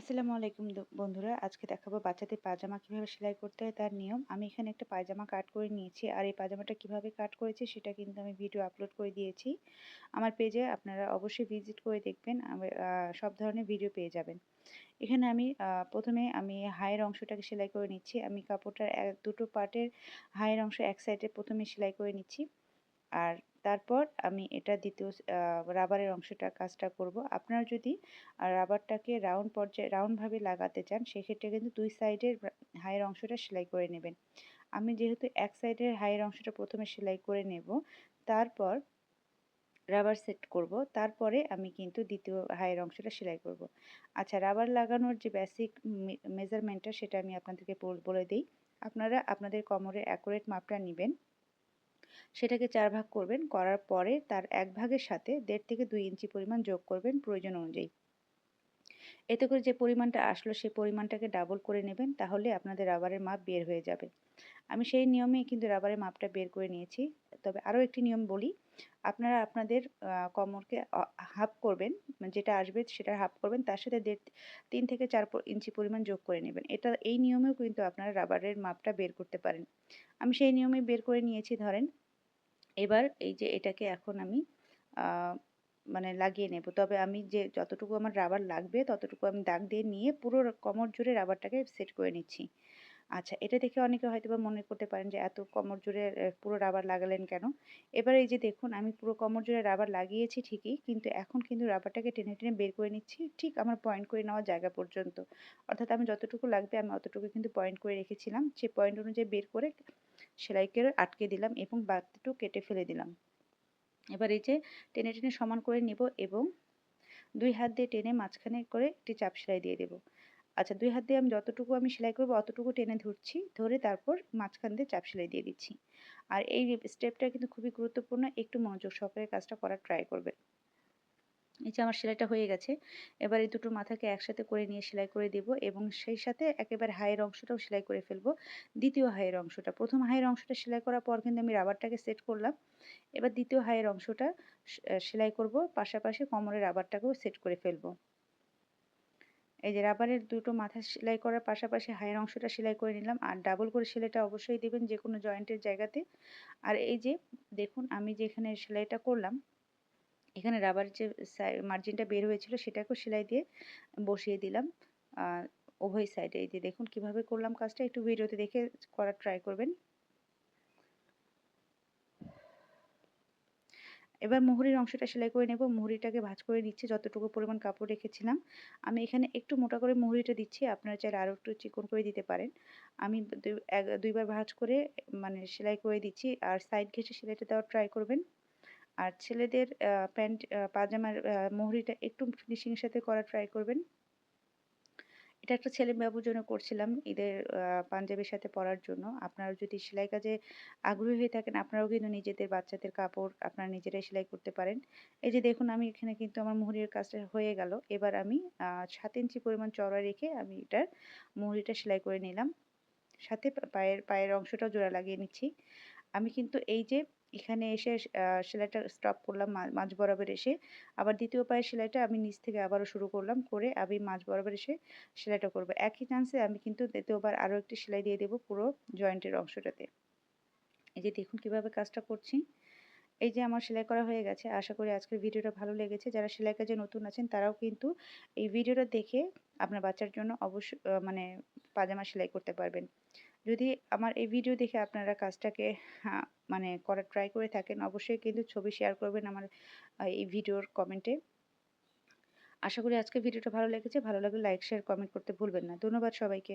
আসসালামু আলাইকুম বন্ধুরা। আজকে দেখাবো বাচ্চাদের পাজামা কীভাবে সেলাই করতে হয় তার নিয়ম। আমি এখানে একটা পায়জামা কাট করে নিয়েছি আর এই পায়জামাটা কীভাবে কাট করেছি সেটা কিন্তু আমি ভিডিও আপলোড করে দিয়েছি। আমার পেজে আপনারা অবশ্যই ভিজিট করে দেখবেন সব ধরনের ভিডিও পেয়ে যাবেন। এখানে আমি প্রথমে আমি হায়ের অংশটাকে সেলাই করে নিচ্ছি। আমি কাপড়টার এক- দুটো পার্টের হায়ের অংশ এক সাইডে প্রথমে সেলাই করে নিচ্ছি। আর তারপর আমি এটা দ্বিতীয় রাবারের অংশটা, কাজটা করব। আপনারা যদি রাবারটাকে রাউন্ড পর্যায়ে রাউন্ডভাবে লাগাতে চান, সেক্ষেত্রে কিন্তু দুই সাইডের হাইয়ের অংশটা সেলাই করে নেবেন। আমি যেহেতু এক সাইডের হাইয়ের অংশটা প্রথমে সেলাই করে নেব, তারপর রাবার সেট করব, তারপরে আমি কিন্তু দ্বিতীয় হাইয়ের অংশটা সেলাই করব। আচ্ছা রাবার লাগানোর যে বেসিক মেজারমেন্টটা সেটা আমি আপনাদেরকে বলে দিই। আপনারা, আপনাদের কোমরের অ্যাকুরেট মাপটা নেবেন। সেটাকে চার ভাগ করবেন, করার পরে তার এক ভাগের সাথে দেড় থেকে দুই ইঞ্চি পরিমাণ যোগ করবেন প্রয়োজন অনুযায়ী। এতে করে যে পরিমাণটা আসলো সেই পরিমাণটাকে ডাবল করে নেবেন, তাহলে আপনাদের রাবারের মাপ বের হয়ে যাবে। আমি সেই নিয়মেই কিন্তু রাবারের মাপটা বের করে নিয়েছি। তবে আরও একটি নিয়ম বলি, আপনারা আপনাদের কমরকে হাফ করবেন, যেটা আসবে সেটা হাফ করবেন, তার সাথে দেড়, তিন থেকে চার ইঞ্চি পরিমাণ যোগ করে নেবেন। এটা, এই নিয়মেও কিন্তু আপনারা রাবারের মাপটা বের করতে পারেন। আমি সেই নিয়মে বের করে নিয়েছি, ধরেন এবার এই যে এটাকে এখন আমি মানে লাগিয়ে নেব। তবে আমি যে যতটুকু আমার রাবার লাগবে, ততটুকু আমি দাগ দিয়ে নিয়ে পুরো কমর জুড়ে রাবারটাকে সেট করে নিচ্ছি। আচ্ছা এটা দেখে অনেকে হয়তো বা মনে করতে পারেন যে এত কমর জুড়ে পুরো রাবার লাগালেন কেন? এবার এই যে দেখুন, আমি পুরো কমর জুড়ে রাবার লাগিয়েছি ঠিকই, কিন্তু এখন কিন্তু রাবারটাকে টেনে টেনে বের করে নিচ্ছি, ঠিক আমার পয়েন্ট করে নেওয়া জায়গা পর্যন্ত। অর্থাৎ আমি যতটুকু লাগবে, আমি অতটুকু কিন্তু পয়েন্ট করে রেখেছিলাম। সেই পয়েন্ট অনুযায়ী বের করে সেলাই করে আটকে দিলাম এবং বাতিটু কেটে ফেলে দিলাম। এবার এই যে টেনে টেনে সমান করে নিব এবং দুই হাত দিয়ে টেনে মাঝখানে করে একটি চাপ সেলাই দিয়ে দেব। আচ্ছা দুই হাত দিয়ে আমি যতটুকু আমি সেলাই করব অতটুকু টেনে ধরছি, ধরে তারপর মাঝখান দিয়ে চাপ সেলাই দিয়ে দিচ্ছি। আর এই স্টেপটা কিন্তু খুবই গুরুত্বপূর্ণ, একটু মনোযোগ সহকারে কাজটা করার ট্রাই করবেন। এই যে আমার সেলাইটা হয়ে গেছে। এবার এই দুটো মাথাকে একসাথে করে নিয়ে সেলাই করে দেব এবং সেই সাথে একেবারে হাইয়ের অংশটাও সেলাই করে ফেলব। দ্বিতীয় হাইয়ের অংশটা, প্রথম হাইয়ের অংশটা সেলাই করার পর কিন্তু আমি রাবারটাকে সেট করলাম। এবার দ্বিতীয় হাইয়ের অংশটা সেলাই করব, পাশাপাশি কোমরের রাবারটাকেও সেট করে ফেলব। এই যে রাবারের দুটো মাথা সেলাই করার পাশাপাশি হাইয়ের অংশটা সেলাই করে নিলাম আর ডাবল করে সেলাইটা অবশ্যই দেবেন যে কোনো জয়েন্টের জায়গাতে। আর এই যে দেখুন আমি যে এখানে সেলাইটা করলাম এখানে রাবার যে মার্জিনটা বের হয়েছিল সেটাকেও সেলাই দিয়ে বসিয়ে দিলাম। উভয় সাইডে এই যে দেখুন কীভাবে করলাম কাজটা। একটু ভিডিওতে দেখে করার ট্রাই করবেন। এবার মুহুরির অংশটা সেলাই করে নেব। মুহুরিটাকে ভাজ করে নিচ্ছি, যতটুকু পরিমাণ কাপড় রেখেছিলাম। আমি এখানে একটু মোটা করে মুহুরিটা দিচ্ছি, আপনারা চাইলে আরও একটু চিকন করে দিতে পারেন। আমি দুইবার ভাজ করে মানে সেলাই করে দিচ্ছি। আর সাইড ঘেসে সেলাইটা দেওয়ার ট্রাই করবেন। আর ছেলেদের প্যান্ট পাজামার মুহুরিটা একটু ফিনিশিংয়ের সাথে করার ট্রাই করবেন। এটা একটা ছেলে বাবুর জন্য করছিলাম ঈদের পাঞ্জাবির সাথে পরার জন্য। আপনারা যদি সেলাই কাজে আগ্রহী হয়ে থাকেন, আপনারাও কিন্তু নিজেদের বাচ্চাদের কাপড় আপনারা নিজেরাই সেলাই করতে পারেন। এই যে দেখুন, আমি এখানে কিন্তু আমার মুহুরির কাজটা হয়ে গেল। এবার আমি সাত ইঞ্চি পরিমাণ চড়া রেখে আমি এটার মুহুরিটা সেলাই করে নিলাম। সাথে পায়ের পায়ের অংশটাও জোড়া লাগিয়ে নিচ্ছি। আমি কিন্তু এই যে এখানে এসে সেলাইটা স্টপ করলাম মাঝ বরাবর এসে। আবার দ্বিতীয় পায়ের সেলাইটা আমি নিচ থেকে আবারও শুরু করলাম, করে আমি মাঝ বরাবর এসে সেলাইটা করব। একই চান্সে আমি কিন্তু দ্বিতীয়বার আরও একটি সেলাই দিয়ে দেবো পুরো জয়েন্টের অংশটাতে। এই যে দেখুন কীভাবে কাজটা করছি। এই যে আমার সেলাই করা হয়ে গেছে। আশা করি আজকের ভিডিওটা ভালো লেগেছে। যারা সেলাই কাজে নতুন আছেন, তারাও কিন্তু এই ভিডিওটা দেখে আপনার বাচ্চার জন্য অবশ্যই মানে পাজামা সেলাই করতে পারবেন। যদি আমার এই ভিডিও দেখে আপনারা কাজটাকে মানে করার ট্রাই করে থাকেন, অবশ্যই কিন্তু ছবি শেয়ার করবেন আমার এই ভিডিওর কমেন্টে আশা করি আজকে ভিডিওটা ভালো লেগেছে। ভালো লাগলে লাইক শেয়ার কমেন্ট করতে ভুলবেন না। ধন্যবাদ সবাইকে।